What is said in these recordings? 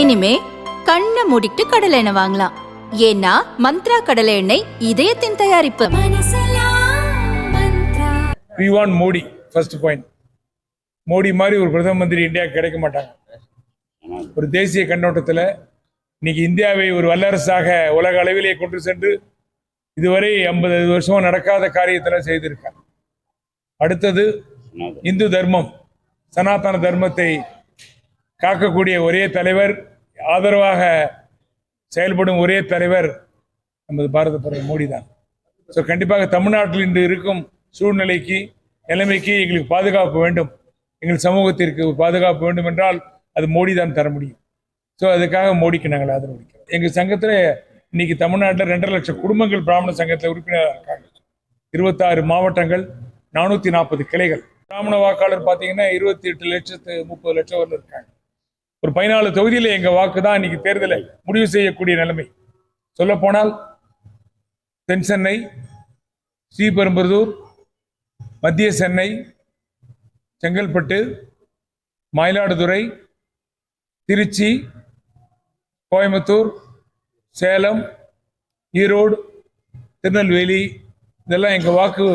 இனிமே கண்ணை மூடிட்டு கடலை எண்ணெய் வாங்கலாம். ஏன்னா மந்த்ரா கடலை எண்ணெய் இதயத்தின் தயாரிப்பு. We want Modi first point Modi மாதிரி ஒரு பிரதம மந்திரி இந்தியா கிடைக்க மாட்டாங்க. ஒரு தேசிய கண்ணோட்டத்தில் இன்னைக்கு இந்தியாவை ஒரு வல்லரசாக உலக அளவிலே கொண்டு சென்று இதுவரை ஐம்பது வருஷமா நடக்காத காரியத்தில் செய்திருக்காங்க அடுத்தது இந்து தர்மம் சனாதன தர்மத்தை காக்கக்கூடிய ஒரே தலைவர் ஆதரவாக செயல்படும் ஒரே தலைவர் நமது பாரத பிரதமர் மோடி தான் ஸோ கண்டிப்பாக தமிழ்நாட்டில் இன்று இருக்கும் சூழ்நிலைக்கு நிலைமைக்கு எங்களுக்கு பாதுகாப்பு வேண்டும். எங்கள் சமூகத்திற்கு பாதுகாப்பு வேண்டும் என்றால் அது மோடி தான் தர முடியும். ஸோ அதுக்காக மோடிக்கு நாங்கள் ஆதரவு அளிக்கிறோம். எங்கள் சங்கத்தில் இன்னைக்கு தமிழ்நாட்டில் ரெண்டரை லட்சம் குடும்பங்கள் பிராமண சங்கத்தில் உறுப்பினராக இருக்காங்க இருபத்தாறு மாவட்டங்கள் நானூற்றி நாற்பது கிளைகள். பிராமண வாக்காளர் பார்த்தீங்கன்னா இருபத்தி எட்டு லட்சத்து முப்பது லட்சம் வரல இருக்காங்க. ஒரு பதினாலு தொகுதியில் எங்கள் வாக்கு தான் இன்னைக்கு தேர்தலை முடிவு செய்யக்கூடிய நிலைமை. சொல்லப்போனால் தென் சென்னை ஸ்ரீபெரும்புதூர் மத்திய சென்னை செங்கல்பட்டு மயிலாடுதுறை திருச்சி கோயம்புத்தூர் சேலம் ஈரோடு திருநெல்வேலி இதெல்லாம் எங்கள் வாக்கு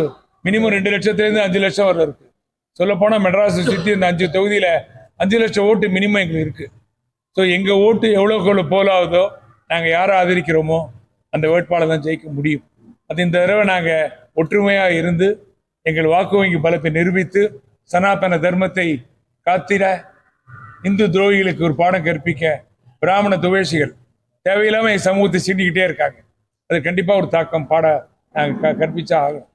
மினிமம் ரெண்டு லட்சத்துலேருந்து அஞ்சு லட்சம் வரை இருக்குது சொல்லப்போனால் மெட்ராஸை சுற்றி இந்த அஞ்சு தொகுதியில் அஞ்சு லட்சம் ஓட்டு மினிமம் எங்களுக்கு இருக்குது ஸோ எங்கள் ஓட்டு எவ்வளோக்கு எவ்வளோ போலாகுதோ நாங்கள் யாரை ஆதரிக்கிறோமோ அந்த வேட்பாளர் தான் ஜெயிக்க முடியும். அது இந்த தடவை நாங்கள் ஒற்றுமையாக இருந்து எங்கள் வாக்கு வங்கி பலத்தை நிரூபித்து சனாதன தர்மத்தை காத்திட இந்து துரோகிகளுக்கு ஒரு பாடம் கற்பிக்க பிராமண துவேஷிகள் தேவையில்லாமல் என் சமூகத்தை சீண்டிக்கிட்டே இருக்காங்க. அது கண்டிப்பாக ஒரு தாக்கம் பாட நாங்கள் க கற்பிச்சா ஆகும்